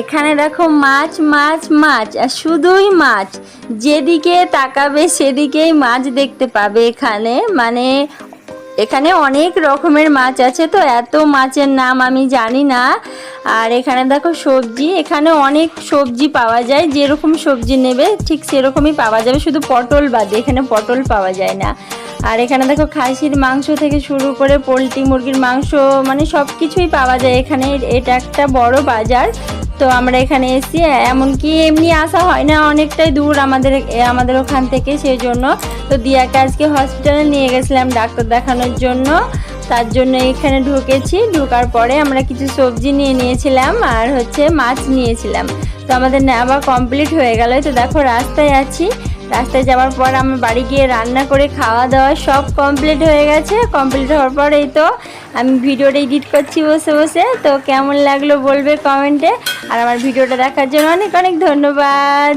এখানে দেখো মাছ মাছ মাছ, আর শুধুই মাছ। যেদিকে তাকাবে সেদিকেই মাছ দেখতে পাবে এখানে। মানে এখানে অনেক রকমের মাছ আছে তো, এত মাছের নাম আমি জানি না। আর এখানে দেখো সবজি, এখানে অনেক সবজি পাওয়া যায়, যেরকম সবজি নেবে ঠিক সেরকমই পাওয়া যাবে। শুধু পটল বাদে, এখানে পটল পাওয়া যায় না। আর এখানে দেখো খাসির মাংস থেকে শুরু করে পোলট্রি মুরগির মাংস মানে সব কিছুই পাওয়া যায়। এখানে এটা একটা বড় বাজার। তো আমরা এখানে এসেছি, এমনকি এমনি আসা হয় না, অনেকটাই দূর আমাদের আমাদের ওখান থেকে সেই জন্য তো দিয়াকে আজকে হসপিটালে নিয়ে গেছিলাম ডাক্তার দেখানোর জন্য। তার জন্য এখানে ঢুকেছি। ঢোকার পরে আমরা কিছু সবজি নিয়ে নিয়েছিলাম আর হচ্ছে মাছ নিয়েছিলাম। তো আমাদের নেওয়া কমপ্লিট হয়ে গেল। তো দেখো রাস্তায় আছি। রাস্তায় যাওয়ার পর আমার বাড়ি গিয়ে রান্না করে খাওয়া দাওয়া সব কমপ্লিট হয়ে গেছে। কমপ্লিট হওয়ার পর এই তো আমি ভিডিওটা এডিট করছি বসে বসে। তো কেমন লাগল বলবে কমেন্টে আর আমার ভিডিওটা দেখার জন্য অনেক অনেক ধন্যবাদ।